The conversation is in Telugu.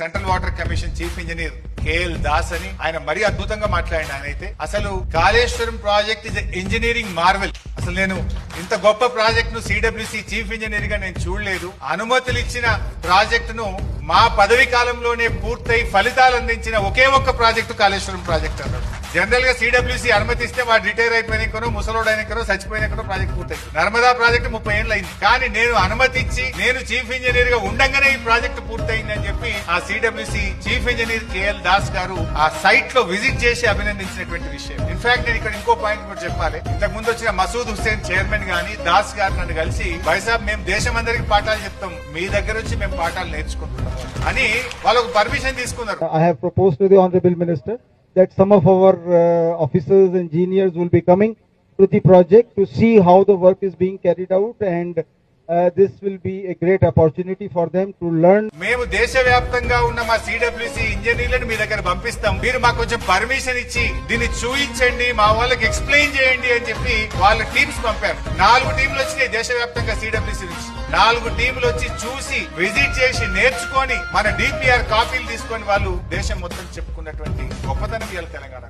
Central water commission chief engineer KL Das అని ఆయన మరీ అద్భుతంగా మాట్లాడిన ఆయన అయితే అసలు Kaleshwaram project is engineering marvel అసలు నేను ఇంత గొప్ప ప్రాజెక్ట్ను సిడబ్ల్యూసి చీఫ్ ఇంజనీర్గా నేను చూడలేదు. అనుమతులు ఇచ్చిన ప్రాజెక్ట్ను మా పదవి కాలంలోనే పూర్తయి ఫలితాలు అందించిన ఒకే ఒక్క ప్రాజెక్టు కాళేశ్వరం ప్రాజెక్ట్ అన్నారు. జనరల్గా సిడబ్ల్యూసి అనుమతిస్తే వాడు రిటైర్ అయిపోయినకనో ముసలోడైనకనో చచ్చిపోయినకనో ప్రాజెక్ట్ పూర్తయింది. నర్మదా ప్రాజెక్ట్ ముప్పై ఏళ్ళు అయింది కానీ నేను అనుమతి ఇచ్చి నేను చీఫ్ ఇంజనీర్గా ఉండగానే ఈ ప్రాజెక్ట్ పూర్తయింది అని చెప్పి ఆ CWC chief engineer KL Das garu ఆ సైట్లో విజిట్ చేసి అభినందించినటువంటి విషయం. ఇన్ఫాక్ట్ నేను ఇక్కడ ఇంకో పాయింట్ కూడా చెప్పాలి. ఇంతకు ముందు వచ్చిన మసూద్ హుస్సేన్ చైర్మన్ గాని దాస్ గారు నన్ను కలిసి వైసాబ్ మేము దేశం అందరికి పాఠాలు చెప్తాం. మీ దగ్గర నుంచి మేము పాఠాలు నేర్చుకుంటున్నాం అని వాళ్ళకు పర్మిషన్ తీసుకున్నారు. I have propose to the honourable minister that some of our uh, officers, engineers will be coming to the project to see how the work is being carried out and uh, this will be a great opportunity for them to learn మేము దేశవ్యాప్తంగా ఉన్న మా సిడబ్ల్యూసి ఇంజనీర్లను మీ దగ్గర పంపిస్తాం మీరు మాకు కొంచెం పర్మిషన్ ఇచ్చి దీన్ని చూయించండి మా వాళ్ళకి ఎక్స్ప్లెయిన్ చేయండి అని చెప్పి వాళ్ళ టీమ్స్ పంపారు నాలుగు టీంలు వచ్చినాయి దేశవ్యాప్తంగా సిడబ్ల్యూసి నుంచి నాలుగు టీములు వచ్చి చూసి విజిట్ చేసి నేర్చుకొని మన డిపిఆర్ కాపీలు తీసుకొని వాళ్ళు దేశం మొత్తం చెప్పుకున్నటువంటి గొప్పతనం ఇవాళ తెలంగాణ